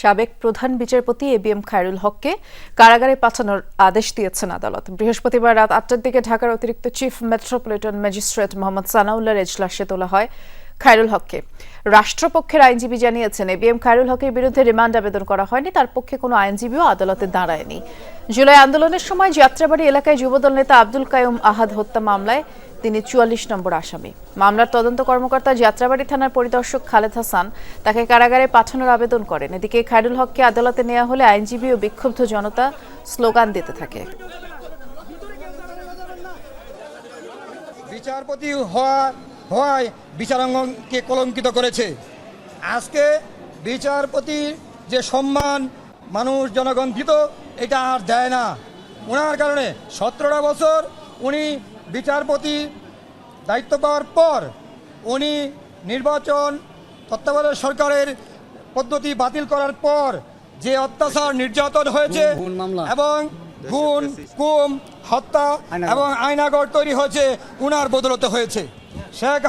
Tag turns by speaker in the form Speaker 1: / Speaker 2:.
Speaker 1: সাবেক প্রধান বিচারপতি এ বি এম খায়রুল হককে কারাগারে পাঠানোর আদেশ দিয়েছেন আদালত। বৃহস্পতিবার রাত আটটার দিকে ঢাকার অতিরিক্ত চিফ মেট্রোপলিটন ম্যাজিস্ট্রেট মোহাম্মদ সানাউল্লাহর এজলাসে তোলা হয় খায়রুল হককে। রাষ্ট্রপক্ষের আইনজীবী জানিয়েছেন, এ বি এম খায়রুল হকের বিরুদ্ধে রিমান্ড আবেদন করা হয়নি, তার পক্ষে কোনো আইনজীবীও আদালতে দাঁড়ায়নি। জুলাই আন্দোলনের সময় যাত্রাবাড়ি এলাকায় যুবদল নেতা আব্দুল কায়ুম আহাদ হত্যা মামলায় তিনি চুয়াল্লিশ নম্বর আসামি। মামলার তদন্ত কর্মকর্তা যাত্রাবাড়ি থানার পরিদর্শক খালেদ হাসান তাকে কারাগারে পাঠানোর আবেদন করেন। এদিকে খায়রুল হককে আদালতে নেওয়া হলে আইনজীবী ও বিক্ষুব্ধ জনতা স্লোগান দিতে থাকে।
Speaker 2: বিচারপতি হওয়া হওয়ায় বিচারাঙ্গনকে কলঙ্কিত করেছে। আজকে বিচারপতি যে সম্মান মানুষ জনগণ দিত, এটা আর দেয় না। ওনার কারণে সতেরোটা বছর উনি বিচারপতি দায়িত্ব পাওয়ার পর উনি নির্বাচন তত্ত্বাবধায়ক সরকারের পদ্ধতি বাতিল করার পর যে অত্যাচার নির্যাতন হয়েছে। এবং খুন কুম হত্যা এবং আইনাগর তৈরি হয়েছে উনার বদলতে হয়েছে শেখ